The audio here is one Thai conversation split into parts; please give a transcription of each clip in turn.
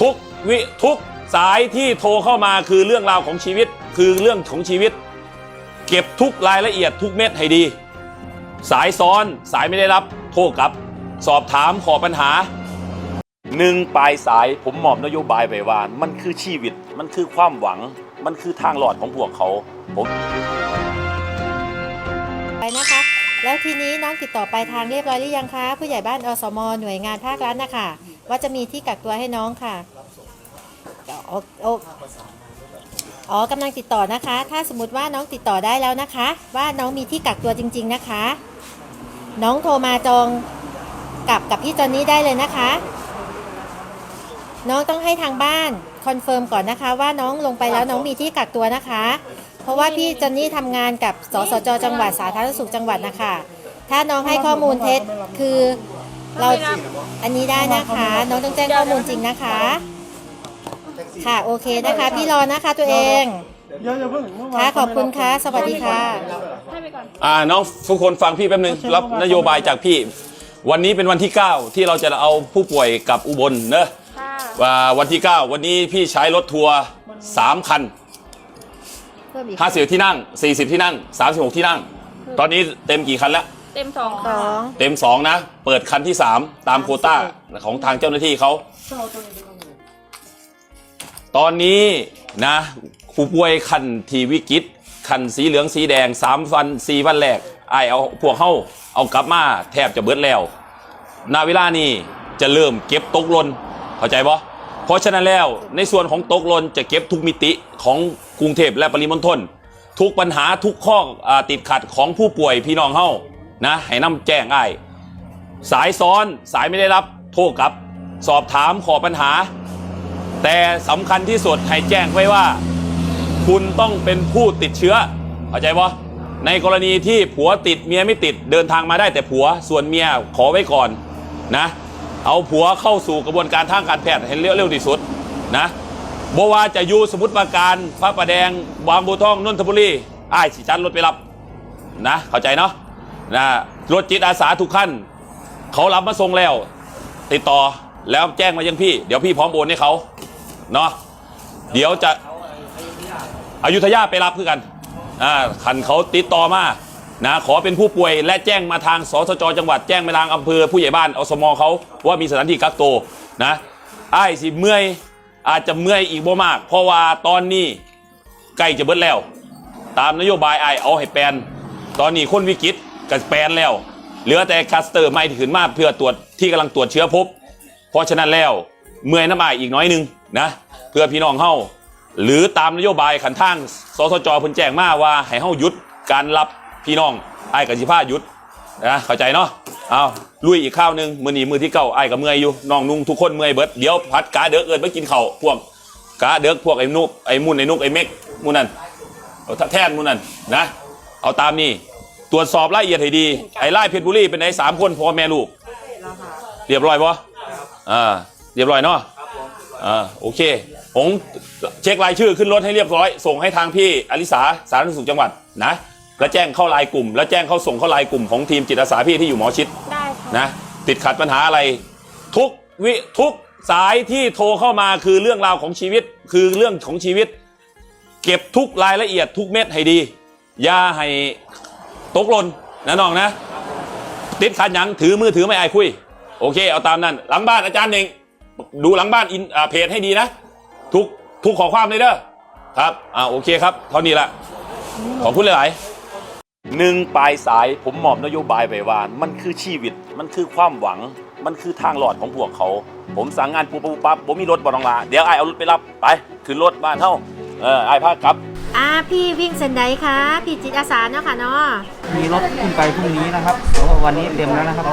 ทุกวิทุกสายที่โทรเข้ามาคือเรื่องราวของชีวิต คือเรื่องของชีวิต เก็บทุกรายละเอียดทุกเม็ดให้ดี สายซ้อนสายไม่ได้รับโทรกลับ สอบถามขอปัญหาหนึ่งปลายสายผมมอบนโยบายไปว่ามันคือชีวิต มันคือความหวัง มันคือทางหลอดของพวกเขาผมไปนะคะ แล้วทีนี้น้องติดต่อไปลายทางเรียบร้อยหรือยังคะ ผู้ใหญ่บ้านอสมหน่วยงานภาครัฐนะคะ ว่าจะมีที่กักตัวให้น้องค่ะโอโออ๋อกำลังติดต่อนะคะ ถ้าสมมติว่าน้องติดต่อได้แล้วนะคะ ว่าน้องมีที่กักตัวจริง ๆนะคะ น้องโทรมาจองกับกับพี่จอนนี่ได้เลยนะคะ น้องต้องให้ทางบ้านคอนเฟิร์มก่อนนะคะ ว่าน้องลงไปแล้วน้องมีที่กักตัวนะคะ เพราะว่าพี่จอนนี่ทำงานกับสสจจังหวัดสาธารณสุขจังหวัดนะคะ ถ้าน้องให้ข้อมูลเท็จคือ เราอันนี้ได้นะคะ น้องต้องแจ้งข้อมูลจริงนะคะ ค่ะโอเคนะคะ พี่รอนะคะตัวเองเดี๋ยวอย่าเพิ่งเมื่อวานค่ะขอบคุณค่ะสวัสดีค่ะอ่าน้องทุกคนฟังพี่แป๊บนึงรับนโยบายจากพี่ วันนี้เป็นวันที่ 9 ที่เราจะเอาผู้ป่วยกลับอุบลเนอะว่าวันที่ 9 วันนี้พี่ใช้รถทัวร์3คันเพิ่มอีก50ที่นั่ง 40 ที่นั่ง 36 ที่นั่ง ตอนนี้เต็มกี่คันแล้ว เต็มสองสองเต็ม 2 นะ เปิดคันที่ 3 ตามโควต้าของทางเจ้าหน้าที่เขา ตอนนี้นะผู้ป่วยคันทีวิกฤตคันสีเหลืองสีแดง 3 วัน4วันแรกไอายเอาพวกเขาเอากลับมาแทบจะเบิดแล้วณเวลานี้จะเริ่มเก็บตกหลนเข้าใจปะเพราะฉะนั้นแล้วในส่วนของตกหลนจะเก็บทุกมิติของกรุงเทพและปริมณฑลทุกปัญหาทุกข้ออาติดขัดของผู้ป่วยพี่น้องเฮา นะให้นำแจ้งไอ้สายซ้อนสายไม่ได้รับโทรกลับ สอบถามขอปัญหา แต่สำคัญที่สุดให้แจ้งไว้ว่า คุณต้องเป็นผู้ติดเชื้อเข้าใจปะในกรณีที่ผัวติดเมียไม่ติดเดินทางมาได้แต่ผัวส่วนเมียขอไว้ก่อนนะเอาผัวเข้าสู่กระบวนการทางการแพทย์ให้เร็วที่สุดนะบว่าจะอยู่สมุทรปราการพระประแดงบางบัวทองนนทบุรีอ้ายสิจันรถไปรับนะเข้าใจเนาะ นะรถจิตอาสาทุกขั้น เขารับมาส่งแล้ว ติดต่อแล้วแจ้งมายังพี่ เดี๋ยวพี่พร้อมโอนให้เขาเนาะเดี๋ยวจะอายุธยาไปรับคือกันอ่าคันเขาติดต่อมานะขอเป็นผู้ป่วยและแจ้งมาทางสสจจังหวัดแจ้งไปทางอำเภอผู้ใหญ่บ้านอสมเขาว่ามีสถานที่กักตัวนะไอ้สิเมื่อยอาจจะเมื่อยอีกบ่มาก เพราะว่าตอนนี้ใกล้จะเบิดแล้ว ตามนโยบายไอ้เอาให้แปลนตอนนี้คนวิกฤต ก็แปนแล้ว เหลือแต่คัสเตอร์ใหม่ที่ขึ้นมาเพื่อตรวจที่กำลังตรวจเชื้อพบ เพราะฉะนั้นแล้วเมื่อยน้ำอายอีกน้อยหนึงนะเพื่อพี่น้องเฮาหรือตามนโยบายขันทางสสจพนแจ้งมาว่าให้เฮาหยุดการรับพี่น้องไอ้กับสิพาหยุดนะเข้าใจเนาะเอาลุยอีกข้าวหนึงมื้อนี้มื้อที่เก้าไอ้กับเมื่อยอยู่น้องนุ่งทุกคนเมื่อยเบิดเดี๋ยวพัดกาเด้อเอิ้นไปกินเข้าพวกกาเด้อพวกไอ้นุกไอ้มุ่นไอ้นุกไอ้เม็กมู่นั่นเอาแท่นมู่นั่นนะเอาตามนี้ ตรวจสอบรายละเอียดให้ดี ไอ้ไล่เพชรบุรีเป็นไอ้สามคนพ่อแม่ลูก เรียบร้อยปะอ่า เรียบร้อยเนาะอ่า โอเคผมเช็ครายชื่อขึ้นรถให้เรียบร้อย ส่งให้ทางพี่อลิสาสาธารณสุขจังหวัดนะ แล้วแจ้งเข้าไลน์กลุ่ม แล้วแจ้งเข้าส่งเข้าไลน์กลุ่มของทีมจิตอาสาพี่ที่อยู่หมอชิดได้ค่ะนะ ติดขัดปัญหาอะไร ทุกวิทุกสายที่โทรเข้ามาคือเรื่องราวของชีวิต คือเรื่องของชีวิต เก็บทุกรายละเอียดทุกเม็ดให้ดี อย่าให้ ตกหล่นนะน้องนะ ติดขัดหยังถือมือถือไม่อายคุย โอเค เอาตามนั้น หลังบ้านอาจารย์เองดูหลังบ้านอินอ่าเพจให้ดีนะ ทุกทุกขอความเลยเด้อครับอ่าโอเคครับเท่านี้ละขอบคุณหลายๆ หนึ่งปลายสายผมมอบนโยบายไปว่ามันคือชีวิต มันคือความหวัง มันคือทางหลอดของพวกเขา ผมสั่งงานปุ๊บปุ๊บปั๊บผมมีรถบอลองลาเดี๋ยวไอายเอารถไปรับไปขึ้นรถบ้านเท่าเออไอายพากลับ อ่าพี่วิ่งเซนไดคะพี่จิตอาสาเนาะค่ะเนาะมีรถขึ้นไปพรุ่งนี้นะครับเพราะว่าวันนี้เต็มแล้วนะครับ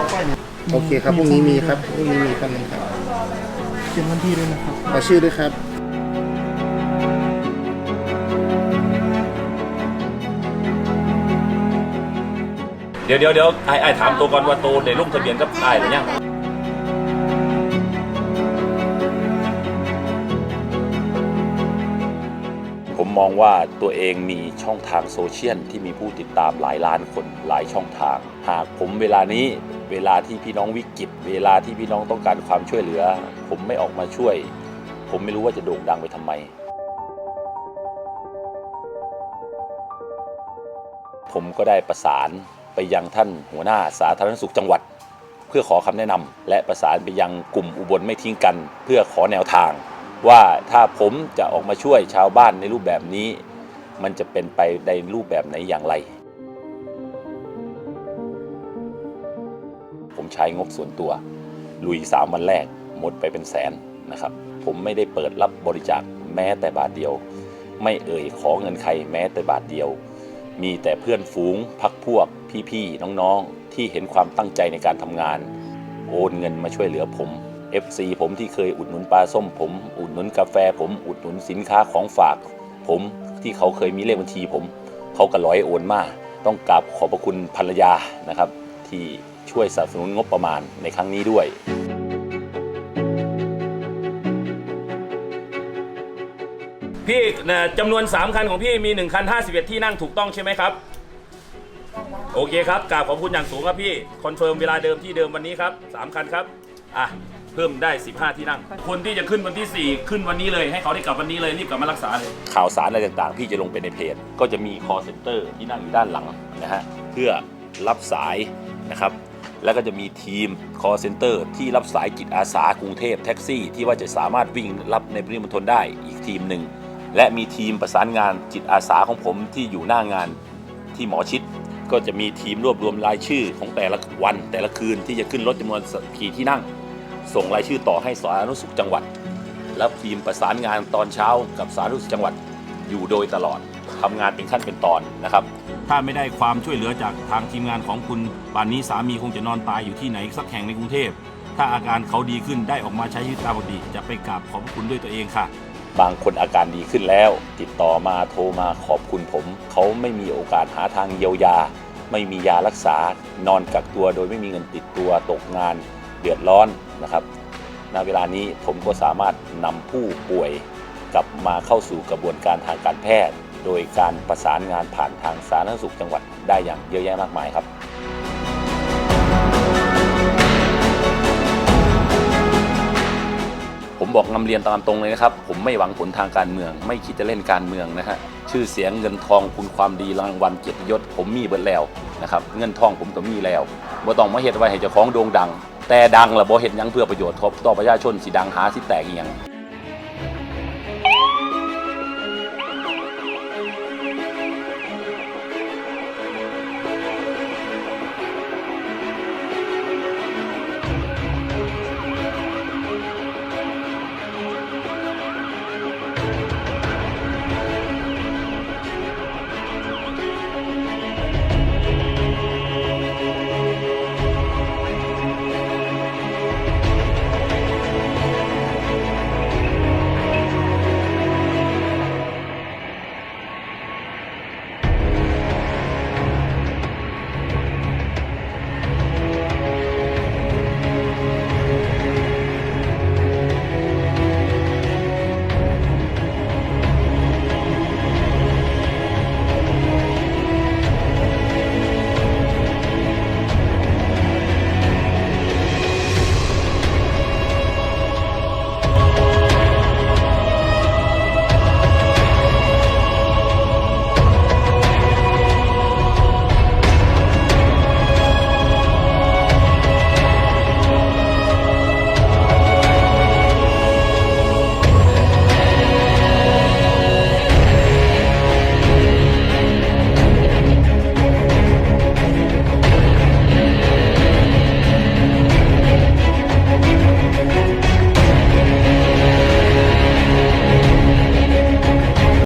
โอเคครับพรุ่งนี้มีครับพรุ่งนี้มีครับนึงครับเขียนวันที่ด้วยนะครับขอชื่อด้วยครับเดี๋ยวเดี๋ยวเดี๋ยวไอ้ไอ้ถามตัวก่อนว่าโตได้ลงทะเบียนกับไอ้หรือยัง องว่าตัวเองมีช่องทางโซเชียลที่มีผู้ติดตามหลายล้านคนหลายช่องทาง หากผมเวลานี้เวลาที่พี่น้องวิกฤต เวลาที่พี่น้องต้องการความช่วยเหลือ ผมไม่ออกมาช่วย ผมไม่รู้ว่าจะโด่งดังไปทำไม ผมก็ได้ประสานไปยังท่านหัวหน้าสาธารณสุขจังหวัด เพื่อขอคำแนะนำและประสานไปยังกลุ่มอุบลไม่ทิ้งกัน เพื่อขอแนวทาง ว่าถ้าผมจะออกมาช่วยชาวบ้านในรูปแบบนี้ มันจะเป็นไปในรูปแบบไหนอย่างไร ผมใช้งบส่วนตัว ลุย3วันแรกหมดไปเป็นแสนนะครับ ผมไม่ได้เปิดรับบริจาคแม้แต่บาทเดียว ไม่เอ่ยขอเงินใครแม้แต่บาทเดียว มีแต่เพื่อนฝูงพักพวกพี่ๆน้องๆ ที่เห็นความตั้งใจในการทำงาน โอนเงินมาช่วยเหลือผม FC ผมที่เคยอุดหนุนปลาส้มผม อุดหนุนกาแฟผมอุดหนุนสินค้าของฝาก ผมที่เขาเคยมีเลขบัญชีผม เขาก็ร้อยโอนมาต้องกราบขอบพระคุณภรรยานะครับ ที่ช่วยสนับสนุนงบประมาณในครั้งนี้ด้วยพี่จำนวน 3 คันของพี่มี 1 คัน 51 ที่นั่งถูกต้องใช่ไหมครับ โอเคครับกราบขอบคุณอย่างสูงครับพี่ คอนเฟิร์มเวลาเดิมที่เดิมวันนี้ครับ 3 คันครับ อะ เพิ่มได้ 15 ที่นั่ง คนที่จะขึ้นวันที่ 4 ขึ้นวันนี้เลยให้เขาได้กลับวันนี้เลยรีบกลับมารักษาเลย ข่าวสารอะไรต่างๆ พี่จะลงไปในเพจ ก็จะมี call center ที่นั่งอยู่ด้านหลังนะฮะเพื่อรับสายนะครับแล้วก็จะมีทีม call center ที่รับสายจิตอาสากรุงเทพแท็กซี่ ที่ว่าจะสามารถวิ่งรับในปริมณฑลได้อีกทีมหนึ่ง และมีทีมประสานงานจิตอาสาของผมที่อยู่หน้างานที่หมอชิด ก็จะมีทีมรวบรวมรายชื่อของแต่ละวันแต่ละคืนที่จะขึ้นรถจำนวนกี่ที่นั่ง ส่งรายชื่อต่อให้สาธารณสุขจังหวัด แล้วทีมประสานงานตอนเช้ากับสาธารณสุขจังหวัดอยู่โดยตลอดทำงานเป็นขั้นเป็นตอนนะครับ ถ้าไม่ได้ความช่วยเหลือจากทางทีมงานของคุณป่านนี้สามีคงจะนอนตายอยู่ที่ไหนสักแห่งในกรุงเทพ ถ้าอาการเขาดีขึ้นได้ออกมาใช้ชีวิตตามปกติจะไปกราบขอบคุณด้วยตัวเองค่ะ บางคนอาการดีขึ้นแล้ว ติดต่อมาโทรมาขอบคุณผม เขาไม่มีโอกาสหาทางเยียวยา ไม่มียารักษานอนกักตัวโดยไม่มีเงินติดตัวตกงาน เดือดร้อนนะครับณเวลานี้ผมก็สามารถนำผู้ป่วยกลับมาเข้าสู่กระบวนการทางการแพทย์ โดยการประสานงานผ่านทางสาธารณสุขจังหวัดได้อย่างเยอะแยะมากมายครับผมบอกนำเรียนตามตรงเลยนะครับ ผมไม่หวังผลทางการเมือง ไม่คิดจะเล่นการเมืองนะฮะชื่อเสียงเงินทองคุณความดีรางวัลเกียรติยศผมมีเบิดแล้วนะครับเงินทองผมก็มีแล้วบ่ต้องมาเฮ็ดไว้ให้เจ้าของโด่งดัง แต่ดังละบ่เห็นหยังเพื่อประโยชน์ทบต่อประชาชนสิดังหาสิแตกอีหยัง